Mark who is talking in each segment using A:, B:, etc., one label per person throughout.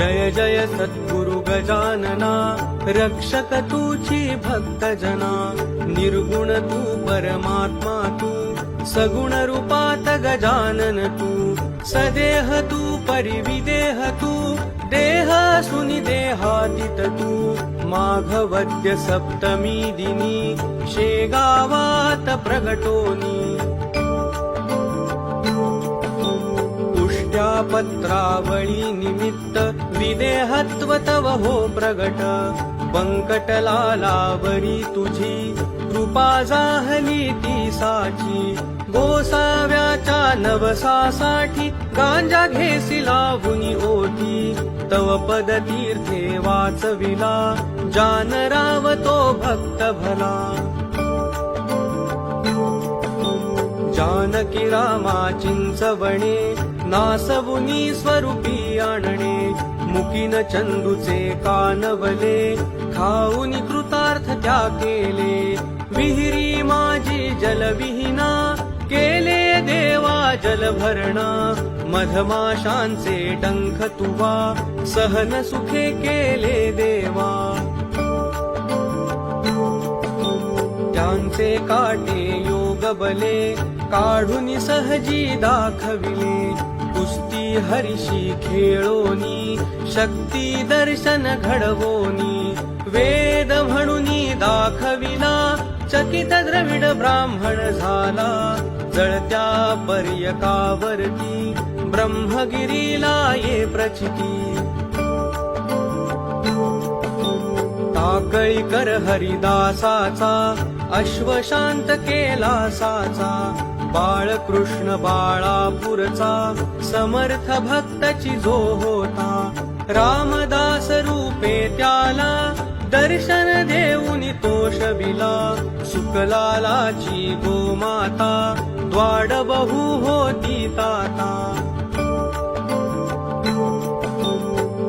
A: जय जय सद्गुरु गजानना रक्षक तूची भक्त जना निर्गुण तू परमात्मा तू सगुण रूपात गजानन तू सदेह तू परिविदेह तू देह सुनि देहातीत तू माघवद्य सप्तमी दिनी शेगावात प्रगटोनी पत्रावळी निमित्त विदेहत्व तव हो प्रगट. पंकटलालावरी तुझी कृपा जाहली ती साची. गोसाव्याच्या नवसासाठी गांजा घेसी लावुनी ओठी तव पद तीर्थे वाचविला जानराव तो भक्त भला. जानकी रामा चिंचवणे नासवुनी स्वरूपी आणणे मुकीन चंदूचे कानवले खाऊनी कृतार्थ त्या केले विहिरी माझी जलविहीना केले देवा जलभरणा मधमाशांचे डंख तुवा सहन सुखे केले देवा. त्यांचे काटे योग बले काढून सहजी दाखविले हरिषी हरिशी खेळोनी शक्ती दर्शन घडवोनी वेद म्हणून दाखविला चकित द्रविड ब्राह्मण झाला जळत्या पर्यकावरती ब्रह्मगिरीला ये प्रचिती. ताकळीकर हरिदासाचा अश्वशांत केला साचा बाळकृष्ण बाळापूरचा समर्थ भक्तची जो होता. रामदास रूपे त्याला दर्शन देऊन तोषविला सुकलालाची गोमाता द्वाड बहु होती ताता.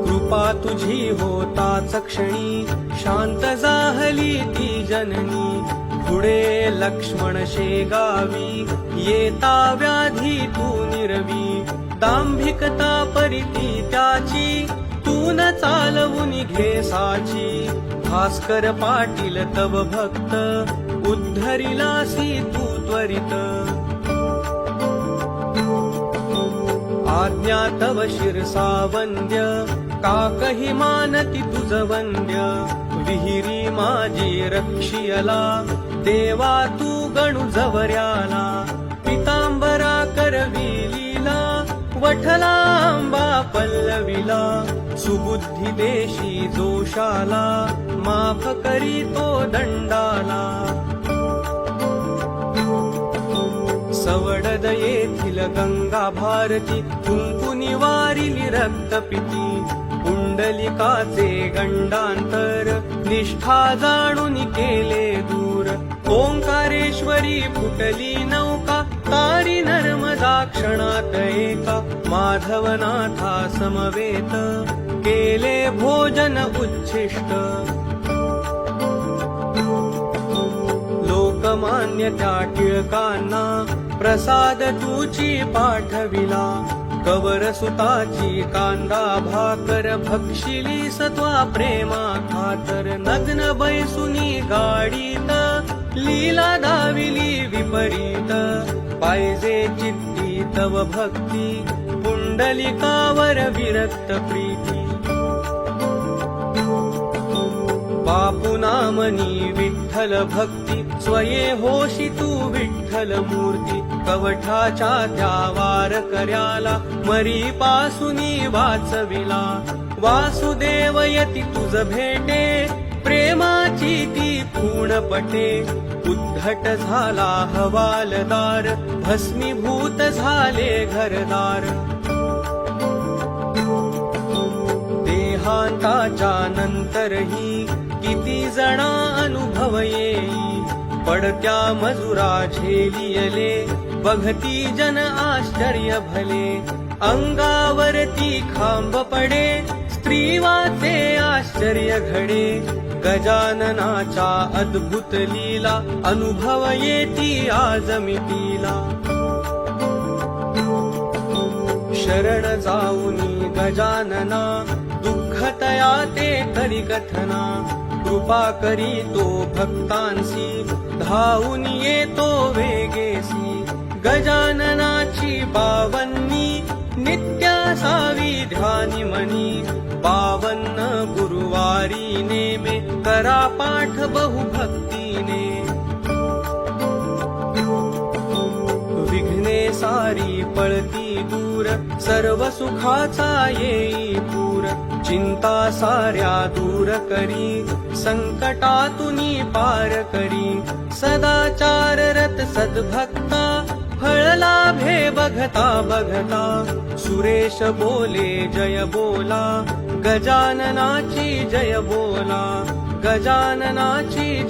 A: कृपा तुझी होता क्षणी शांत जाहली ती जननी. पुढे लक्ष्मण शेगावी येता व्याधी तू निरवी. दांभिकता परिती त्याची तू न चालवून घे साची. भास्कर पाटील तव भक्त उद्धरिलासी तू त्वरित. आज्ञा तव शिरसा वंद्य काकही मानती तुझ वंद्य. विहिरी माझी रक्षियला देवा तू गणू जवऱ्याला पितांबरा करविलीला वठला आंबा पल्लविला सुबुद्धी देशी जोशाला माफ करी तो दंडाला. सवडद येथील गंगा भारती कुंकुनी वारिली रक्तपिती पुंडलिकाचे गंडांतर निष्ठा जाणून केले दूर. ओंकारेश्वरी फुटली नौका तारी नर्मदा क्षणात एका माधवनाथा समवेत केले भोजन उच्छिष्ट. लोकमान्य त्या टिळकांना प्रसाद तुची पाठविला कवर सुताची कांदा भाकर भक्षिली सत्वा प्रेमा खातर नग्न बैसुनी गाडीत लीला दाविली विपरीत. पाहिजे चित्ती तव भक्ती. पुंडलिकावर विरक्त प्रीती. बापू नामनी विठ्ठल भक्ती. स्वये होशी तू विठ्ठल मूर्ती. कवठाच्या त्या वार कर्याला मरी पासुनी वाचविला. वासुदेव यती तुझ भेटे. प्रेमाची ती पूर्ण पटे उद्धट झाला हवालदार भस्मीभूत झाले घरदार. देहांताच्या नंतरही किती जणा अनुभव येई पडत्या मजुरा झेलियले बघती जन आश्चर्य भले. अंगावरती खांब पडे स्त्रीवाचे आश्चर्य घडे. गजाननाच्या अद्भुत लीला अनुभव येती आज मितीला शरण जाऊनी गजानना दुःखतया ते करी कथना कृपा करी तो भक्तांसी धावून येतो वेगेसी गजाननाची पावन्नी नित्या सावी ध्यानी मनी. बावन्न गुरुवारी नेमे करा पाठ बहु भक्तीने विघ्ने सारी पळती दूर सर्व सुखाचा येई पूर. चिंता साऱ्या दूर करी संकटातुनी पार करी. सदाचार रत सद्भक्ता बघता बघता सुरेश बोले जय बोला. गजाननाची जय बोला. गजाननाची